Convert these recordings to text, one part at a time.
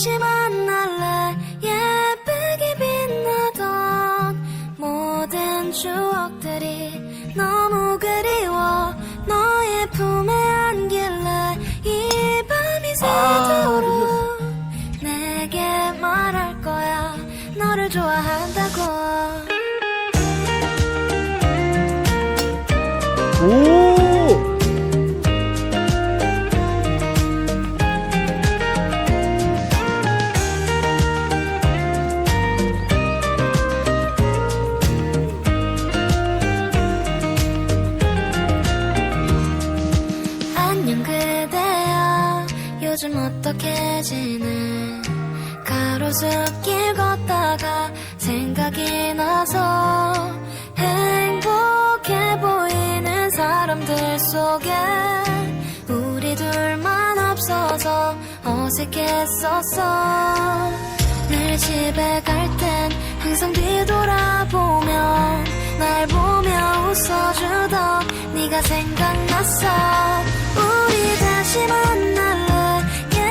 다시 만날래? 예쁘게 빛나던 모든 추억들이 너무 그리워. 너의 품에 안길래 이 밤이 새도록 내게 말할 거야. 너를 좋아한다 요즘 어떻게 지내? 가로수길 걷다가 생각이 나서 행복해 보이는 사람들 속에 우리 둘만 없어서 어색했었어. 늘 집에 갈 땐 항상 뒤돌아보며 날 보며 웃어주던 네가 생각났어. 우리 다시 만날래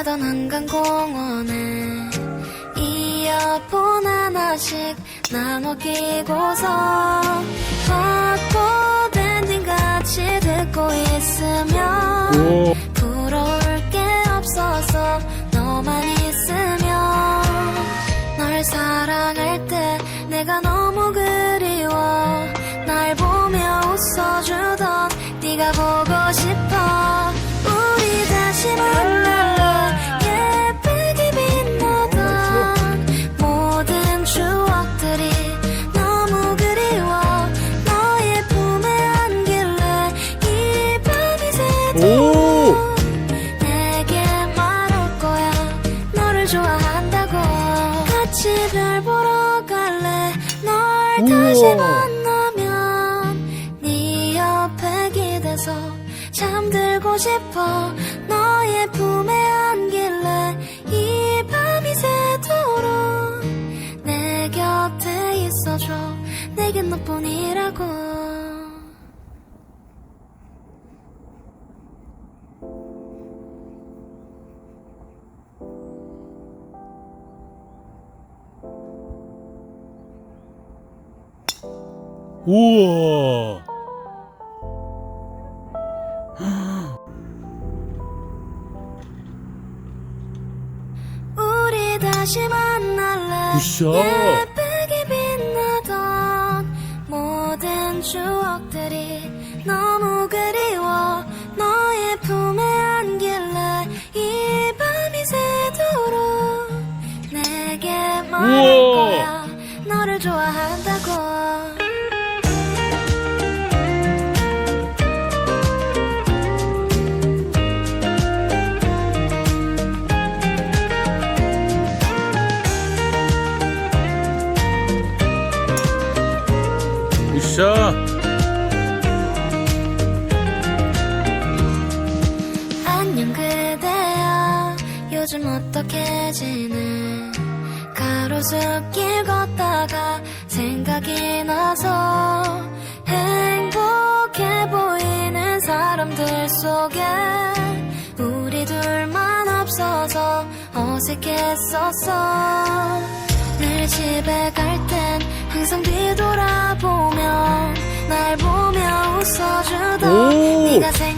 가던 한강공원에 이어폰 하나씩 나눠 끼고서 벚꽃 엔딩 같이 듣고 있으면 오! 부러울 게 없어서 너만 있으면 널 사랑할 때 내가 너무 그리워 날 보며 웃어주던 네가 보고 싶어 다시. 만나면 네 옆에 기대서 잠들고 싶어 너의 품에 안길 우와! 우리 다시 만날래 굿샷. 예쁘게 빛나던 모든 추억들이 너무 그리워 너의 품에 안길래 이 밤이 새도록 내게 말할 우와. 거야 너를 좋아한다고 으쌰! 안녕 그대야 요즘 어떻게 지내 가로수길 걷다가 생각이 나서 행복해 보이는 사람들 속에 우리 둘만 없어서 어색했었어 늘 집에 갈땐 항상 뒤돌아보며 날 보며 웃어주던 오. 네가 생각났어